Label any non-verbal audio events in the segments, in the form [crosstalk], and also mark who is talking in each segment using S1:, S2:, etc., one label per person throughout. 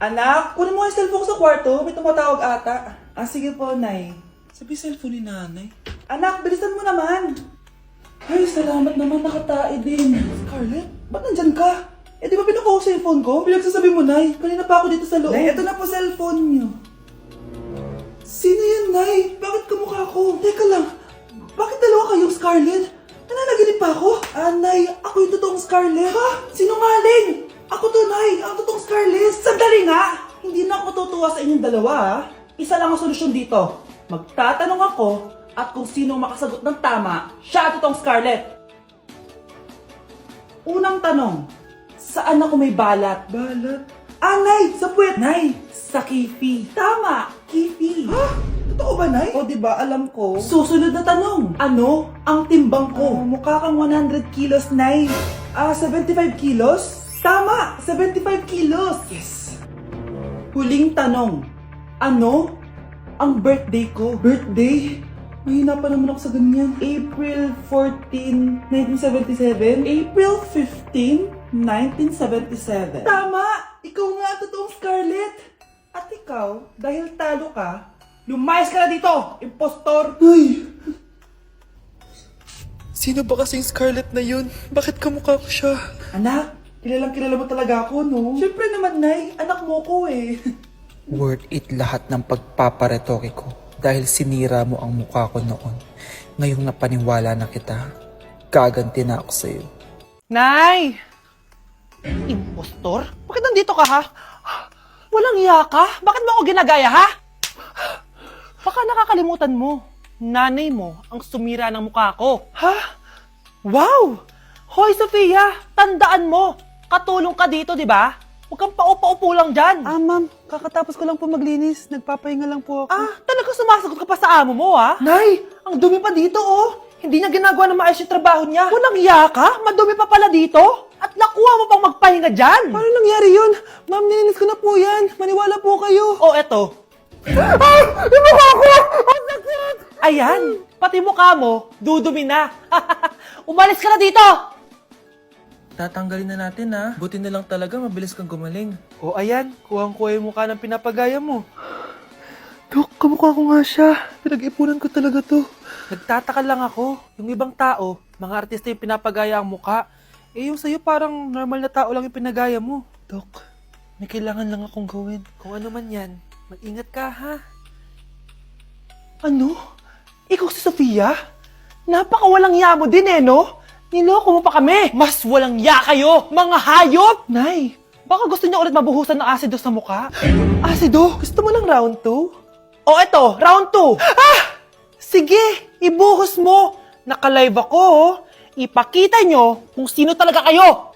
S1: Anak, kunin mo yung cellphone ko sa kwarto. May tumatawag ata. Ah, sige po, Nay.
S2: Sabi cellphone ni nanay.
S1: Anak, bilisan mo naman. Ay, salamat naman. Nakatae din. Scarlett, ba't nandyan ka? Eh, di ba pinukuha ko sa cellphone ko? Pinagsasabi mo, Nay. Kanina pa ako dito sa loob. Nay, eto na po cellphone niyo. Sino yan, Nay? Bakit kamukha ko? Teka lang. Bakit dalawa kayong Scarlett? Nananaginip pa ako? Ah, Nay, ako yung totoong Scarlett. Ha? Na ako tutuwa sa inyong dalawa? Isa lang ang solusyon dito. Magtatanong ako at kung sino makasagot ng tama, siya ang totoong Scarlett. Unang tanong, saan ako may balat? Balat? Ah, Nay! Sa puwet! Nay! Sa kifi. Tama! Kifi. Ha? Totoo ba, Nay? O, di ba? Alam ko. Susunod na tanong. Ano ang timbang ko? mukha kang 100 kilos, Nay. Ah, 75 kilos? Tama! 75 kilos! Yes! Huling tanong. Ano ang birthday ko? Birthday? Mahina pa naman ako sa ganyan. April 14, 1977? April 15, 1977. Tama! Ikaw nga ang totoong Scarlett! At ikaw, dahil talo ka, lumayas ka na dito, impostor! Ay!
S2: Sino ba kasing Scarlett na yun? Bakit kamukha ko siya?
S1: Anak, kilalang kilala mo talaga ako, no? Siyempre naman, Nay. Anak mo ko eh. [laughs]
S3: Worth it lahat ng pagpaparetoke ko dahil sinira mo ang mukha ko noon. Ngayong napaniwala na kita, gaganti na ako sa'yo.
S4: Nay! Impostor? Bakit nandito ka, ha? Walang iya ka? Bakit mo ako ginagaya, ha? Baka nakakalimutan mo. Nanay mo ang sumira ng mukha ko. Ha? Wow! Hoy, Sofia! Tandaan mo! Katulong ka dito, di ba? Huwag kang paupa-upo lang dyan.
S1: Ah, ma'am. Kakatapos ko lang po maglinis. Nagpapahinga lang po ako.
S4: Ah, talaga sumasagot ka pa sa amo mo, ha? Nay, ang dumi pa dito, oh. Hindi niya ginagawa na maayos yung trabaho niya. Walang iya ka? Madumi pa pala dito? At nakuha mo pang magpahinga dyan.
S1: Paano nangyari yun? Ma'am, nilinis ko na po yan. Maniwala po kayo.
S4: Oh, eto. Ah! Yung mukha ko! Ang sakit! Ayan, pati mukha mo, dudumi na. [laughs] Umalis ka na dito!
S2: Tatanggalin na natin ha. Buti na lang talaga mabilis kang gumaling.
S4: O ayan, kuhang-kuha yung mukha ng pinapagaya mo.
S1: Dok, kamukha ko nga siya. Pinag-ipunan ko talaga to.
S4: Nagtataka lang ako, yung ibang tao, mga artista yung pinapagaya ang mukha. Eh yung sa'yo parang normal na tao lang yung pinagaya mo.
S1: Dok, may kailangan lang akong gawin.
S4: Kung ano man yan, mag-ingat ka ha.
S1: Ano? Ikaw si Sofia? Napakawalang ya mo din eh, no? Niloko mo pa kami.
S4: Mas walang ya kayo, mga hayop!
S1: Nay,
S4: Baka gusto niyo ulit mabuhusan ng asido sa mukha?
S1: asido, gusto mo ng round 2?
S4: O eto, round 2. Ah! Sige, ibuhos mo. Naka-live ako, oh. Ipakita nyo kung sino talaga kayo.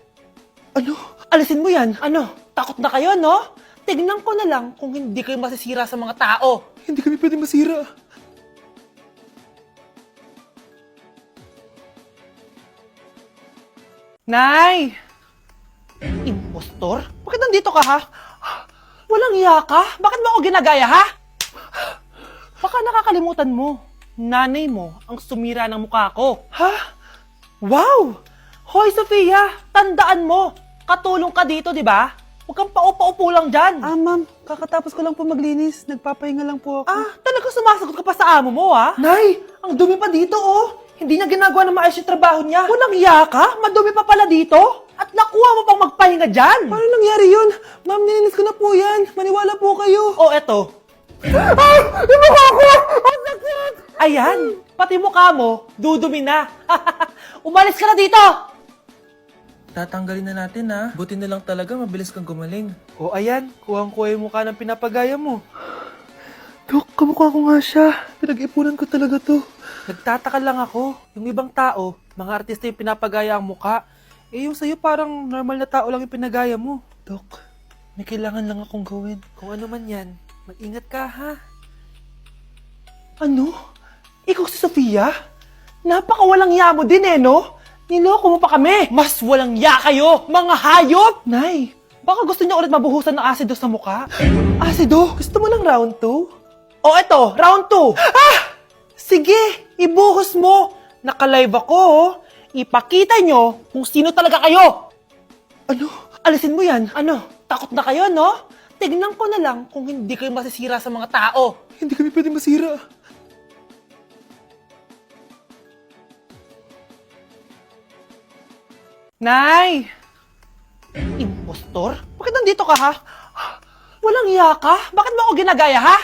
S1: Ano?
S4: Alisin mo yan. Ano? Takot na kayo, no? Tignan ko na lang kung hindi kayo masisira sa mga tao.
S1: Hindi kami pwede masira.
S4: Nay! Impostor? Bakit nandito ka, ha? Walang iya ka? Bakit mo ako ginagaya, ha? Baka nakakalimutan mo. Nanay mo ang sumira ng mukha ko. Ha? Wow! Hoy, Sofia! Tandaan mo! Katulong ka dito, di ba? Huwag kang paupa-upo lang dyan.
S1: Ah, ma'am, kakatapos ko lang po maglinis. Nagpapahinga lang po ako.
S4: Ah, talaga sumasagot ka pa sa amo mo, ha? Nay, ang dumi pa dito, oh. Hindi niya ginagawa na maayos yung trabaho niya. Walang iya ka? Madumi pa pala dito? At nakuha mo pang magpahinga dyan.
S1: Paano nangyari yun? Ma'am, nilinis ko na po yan. Maniwala po kayo.
S4: Oh, eto. Ay! Yung mukha ko! Ang sakit! Ayan, pati mukha mo, dudumi na. [laughs] Umalis ka na dito!
S2: Tatanggalin na natin ha. Buti na lang talaga mabilis kang gumaling.
S4: O Oh, ayan, kuhang-kuha yung mukha ng pinapagaya mo.
S1: Dok, kamukha ko nga siya. Pinag-ipunan ko talaga to.
S4: Nagtataka lang ako, yung ibang tao, mga artista yung pinapagaya ang mukha. Eh yung sa'yo parang normal na tao lang yung pinagaya mo.
S1: Dok, may kailangan lang akong gawin.
S4: Kung ano man yan, mag-ingat ka ha.
S1: Ano? Ikaw si Sofia? Napakawalang ya mo din eh, no? Niloko mo pa kami.
S4: Mas walang ya kayo, mga hayop!
S1: Nay,
S4: Baka gusto niyo ulit mabuhusan ng asido sa mukha.
S1: asido, gusto mo ng round 2?
S4: O eto, round 2. Ah! Sige, ibuhos mo. Naka-live ako, oh. Ipakita nyo kung sino talaga kayo.
S1: Ano?
S4: Alisin mo yan. Ano? Takot na kayo, no? tignan ko na lang kung hindi kayo masisira sa mga tao.
S2: Hindi kami pwede masira.
S4: Nay! Impostor? Bakit nandito ka, ha? Walang iya ka? Bakit mo ako ginagaya, ha?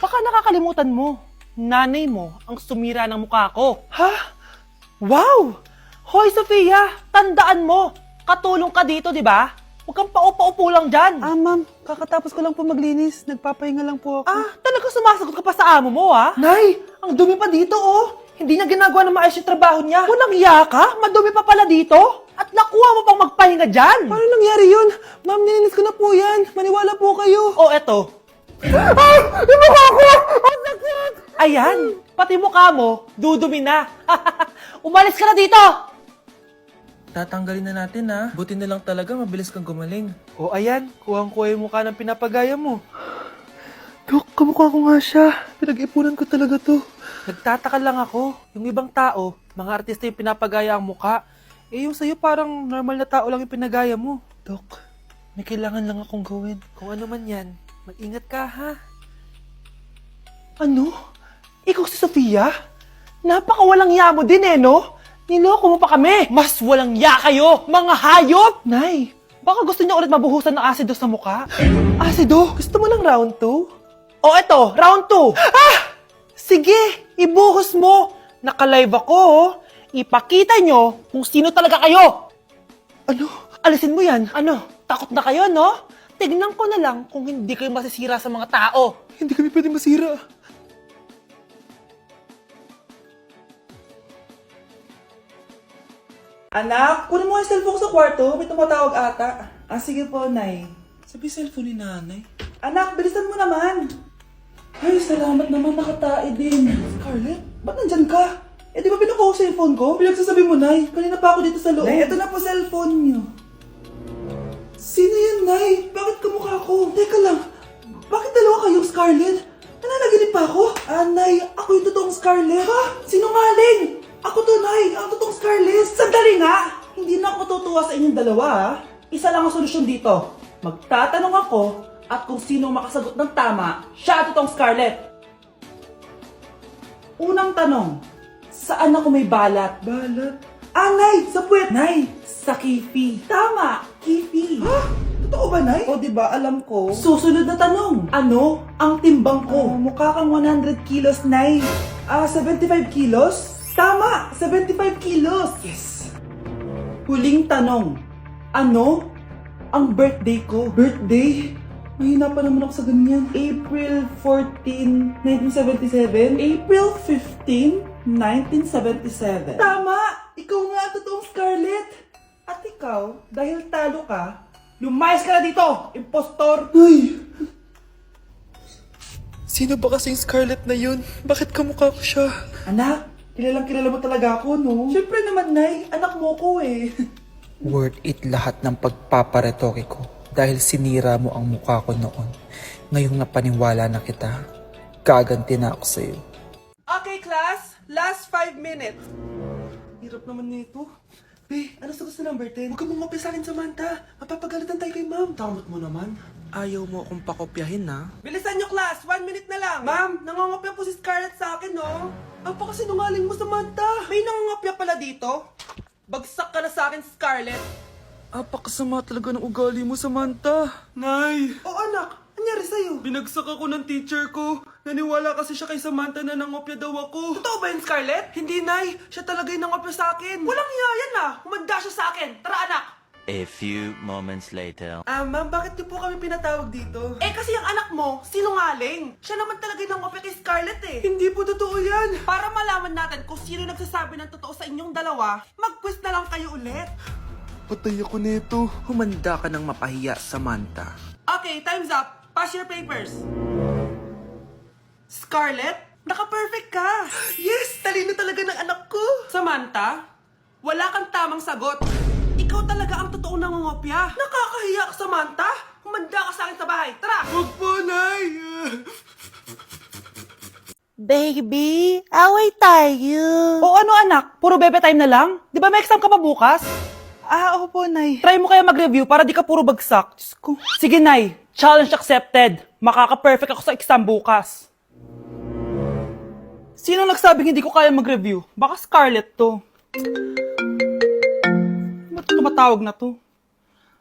S4: Baka nakakalimutan mo. Nanay mo ang sumira ng mukha ko. Ha? Wow! Hoy, Sofia! Tandaan mo! Katulong ka dito, di ba? Huwag kang paupa-upo lang dyan.
S1: Ah, ma'am, kakatapos ko lang po maglinis. Nagpapahinga lang po ako.
S4: Ah, talaga sumasagot ka pa sa amo mo, ha? Nay, ang dumi pa dito, oh. Hindi niya ginagawa ng maayos yung trabaho niya. Walang iya ka? Madumi pa pala dito? At nakuha mo pang magpahinga dyan.
S1: Paano nangyari yun? Ma'am, nilinis ko na po yan. Maniwala po kayo.
S4: Oh, eto. Ay! Yung mukha ko! Ang sakit! Ayan, pati mukha mo, dudumi na. [laughs] Umalis ka na dito!
S2: Tatanggalin na natin ha. Buti na lang talaga mabilis kang gumaling.
S4: O ayan, kuhang-kuha yung mukha ng pinapagaya mo. Dok, kamukha ko nga siya. Pinag-ipunan ko talaga to. Nagtataka lang ako. Yung ibang tao, mga artista yung pinapagaya ang mukha. Eh yung sa'yo parang normal na tao lang yung pinagaya mo. Dok, may kailangan lang akong gawin. Kung ano man yan, mag-ingat ka ha. Ano? Ikaw si Sofia? Napakawalang ya mo din eh, no? Niloko mo pa kami! Mas walang ya kayo, mga hayop! Nay, baka gusto niyo ulit mabuhusan ng asido sa mukha? Asido? Gusto mo lang round 2? O eto, round 2! Ah! Sige, ibuhos mo! Naka-live ako, oh. Ipakita nyo kung sino talaga kayo! Ano? Alisin mo yan. Ano? Takot na kayo, no? Tignan ko na lang kung hindi kayo masisira sa mga tao.
S2: Hindi kami pwede masira.
S1: Anak, kunin mo yung cellphone ko sa kwarto. May tumatawag ata. Ah, sige po, Nay.
S2: Sabi cellphone ni nanay.
S1: Anak, bilisan mo naman. Ay, salamat naman. Nakatae din. Scarlett, ba't nandyan ka? Eh, di ba pinukuha ko sa cellphone ko? Pinagsasabi mo, Nay. Kanina pa ako dito sa loob. Nay, ito na po cellphone niyo. Sino yan, Nay? Bakit kamukha ko? Teka lang. Bakit dalawa kayong Scarlett? Nananaginip pa ako? Ah, Nay, ako yung totoong Scarlett. Ha? Sinungaling! Ako to, Nay. Ang totoong Scarlett. Sandali nga! Hindi na ako matutuwa sa inyong dalawa, ha? Isa lang ang solusyon dito. Magtatanong ako at kung sino ang makasagot ng tama, siya ang totoong Scarlett. Unang tanong, saan ako may balat? Balat? Ah, Nay! Sa puwet! Nay! Sa kifi. Tama! Kifi. Ha? Totoo ba, Nay? O, di ba alam ko. Susunod na tanong. Ano ang timbang ko? mukha kang 100 kilos, Nay. Ah, 75 kilos? Tama! 75 kilos! Yes! Huling tanong. Ano ang birthday ko? Birthday? Mahina pa naman ako sa ganyan. April 14, 1977? April 15, 1977. Tama! Ikaw nga ang totoong Scarlett! At ikaw, dahil talo ka, lumayas ka na dito! Impostor! Ay!
S2: Sino ba kasing Scarlett na yun? Bakit kamukha ko siya?
S1: Anak, kilalang kilala mo talaga ako, no? Siyempre naman, Nay. Anak mo ko eh.
S3: Worth it lahat ng pagpaparetoke ko dahil sinira mo ang mukha ko noon. Ngayong napaniwala na kita, gaganti na ako sa'yo.
S1: Okay, class. Last five minutes. Hirap naman nito. Be, ano sa gusto number 10? Huwag ka mong sa akin, Samantha. Mapapagalitan tayo kay ma'am. Tamot mo naman.
S3: Ayaw mo akong pakopyahin na?
S1: Bilisan nyo, class. One minute na lang. Ma'am, nangangopya po si Scarlett sa akin, no? Apakasinungaling mo, Samantha. May nangangopya pala dito. Bagsak ka na sa akin, Scarlett.
S2: Apakasama talaga ng ugali mo, Samantha. Nay!
S1: O anak, anyari sa'yo?
S2: Binagsak ako ng teacher ko. Naniwala kasi siya kay Samantha na nangopya daw ako.
S1: Totoo ba yun, Scarlett? Hindi, Nay. Siya talaga yung nangopya sa akin. Walang iya yan, ah. Humanda siya sa akin. Tara, anak.
S5: A few moments later.
S1: Ah, ma'am, bakit niyo po kami pinatawag dito? Eh, kasi yung anak mo, sinungaling. Siya naman talaga yung nangopya kay Scarlett eh. Hindi po totoo yan. Para malaman natin kung sino nagsasabi ng totoo sa inyong dalawa, mag-quiz na lang kayo ulit.
S2: Patay ako nito.
S3: Humanda ka ng mapahiya, Samantha.
S1: Okay, time's up. Pass your papers. Scarlett, naka-perfect ka. Yes, talino talaga ng anak ko. Samantha, wala kang tamang sagot. Ikaw talaga ang totoong nangungopya. Nakakahiya ka, Samantha. Humanda ka sa akin sa bahay. Tara!
S2: Huwag po, Nay!
S4: Baby, away tayo. O ano anak, puro bebe time na lang? Di ba may exam ka pa bukas?
S1: Ah, oo po, Nay. Try mo kaya mag-review para di ka puro bagsak. Diyos ko. Sige, Nay. Challenge accepted. Makaka-perfect ako sa exam bukas. Sino nagsabing hindi ko kaya mag-review? Baka Scarlett to. Ba't tumatawag na to?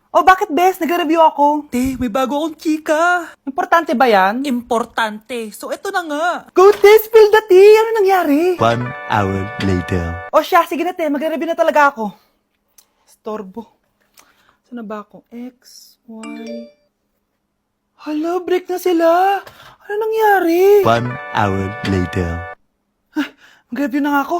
S1: Oh, bakit, Bes? Nagre-review ako.
S6: Te, may bago akong chika.
S1: Importante ba yan?
S6: Importante. So, eto na nga.
S1: Go, Te! Spill the tea! Ano nangyari?
S7: One hour later.
S1: O siya, sige na, Te. Magre-review na talaga ako. Storbo. Saan na ba ako? X, Y... Hala, break na sila. Ano nangyari?
S7: One hour later.
S1: Mag-review na nga ako.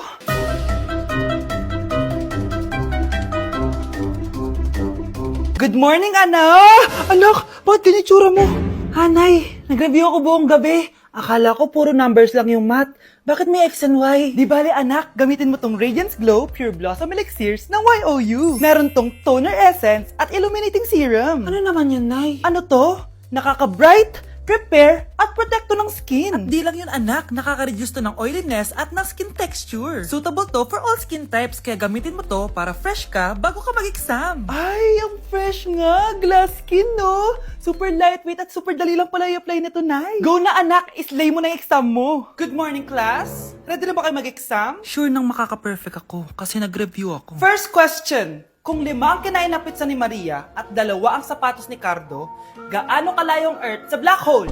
S1: Good morning, anak! Anak, bakit ganitsura mo? Hanay, nag-review ako buong gabi. Akala ko puro numbers lang yung math. Bakit may X and Y? Di bale, anak, gamitin mo tong Radiance Glow Pure Blossom Elixirs ng YOU. Meron tong toner essence at illuminating serum. Ano naman yun, Nay? Ano to? Nakaka-bright, prepare, at protecto ng skin.
S6: At di lang yun anak, nakaka-reduce to ng oiliness at ng skin texture. Suitable to for all skin types kaya gamitin mo to para fresh ka bago ka mag-exam.
S1: Ay, ang fresh nga. Glass skin, no? Super lightweight at super dali lang pala i-apply nito, Nay. Go na, anak. Islay mo na yung exam mo. Good morning, class. Ready na ba kayo mag-exam?
S6: Sure nang makaka-perfect ako kasi nag-review ako.
S1: First question. Kung lima ang kinain na pizza ni Maria at dalawa ang sapatos ni Cardo, gaano kalayo ang Earth sa black hole?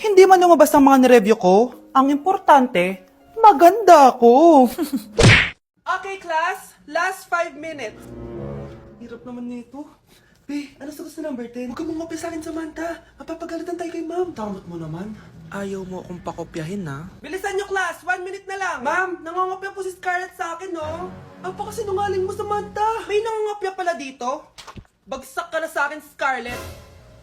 S1: Hindi man lumabas ang mga nireview ko. Ang importante, maganda ako. [laughs] okay, class. Last five minutes. Hirap naman nito. Be, ano sagot sa number 10? Huwag ka mong sa akin, Samantha. Mapapagalitan tayo kay ma'am. Tamot mo naman.
S6: Ayaw mo akong pakopyahin na.
S1: Bilisan nyo, class! One minute na lang! Ma'am, nangangopya po si Scarlett sa akin, no? Ang pakasinungaling mo, Samantha! May nangangopya pala dito? Bagsak ka na sa akin, Scarlett!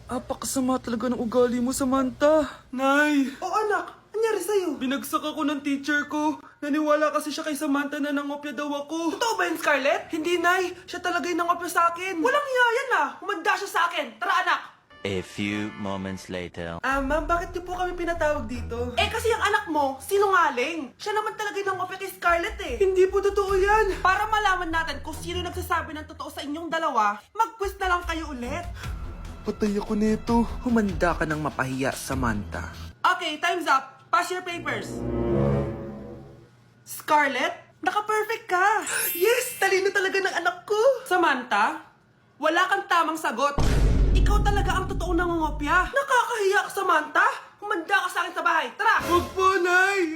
S6: Apakasama talaga ng ugali mo, Samantha.
S1: Nay! O anak, anyari sa'yo?
S2: Binagsak ako ng teacher ko. Naniwala kasi siya kay Samantha na nangopya daw ako.
S1: Totoo ba yun, Scarlett? Hindi, Nay! Siya talaga yung nangopya sa akin! Walang iya yan, ah! Humanda siya sa akin! Tara, anak!
S7: A few moments later.
S1: Ah, ma'am, bakit niyo po kami pinatawag dito? Eh, kasi yung anak mo, sinungaling. Siya naman talaga yung nangopya kay Scarlett eh. Hindi po totoo yan. Para malaman natin kung sino nagsasabi ng totoo sa inyong dalawa, mag-quiz na lang kayo ulit.
S2: Patay ako nito.
S6: Humanda ka ng mapahiya, Samantha.
S1: Okay, time's up. Pass your papers. Scarlett, naka-perfect ka. [gasps] Yes, talino talaga ng anak ko. Samantha, wala kang tamang sagot. Ikaw talaga ang totoong nangungopya. Nakakahiya ka, Samantha. Humanda ka sa akin sa bahay. Tara!
S2: Huwag Nay!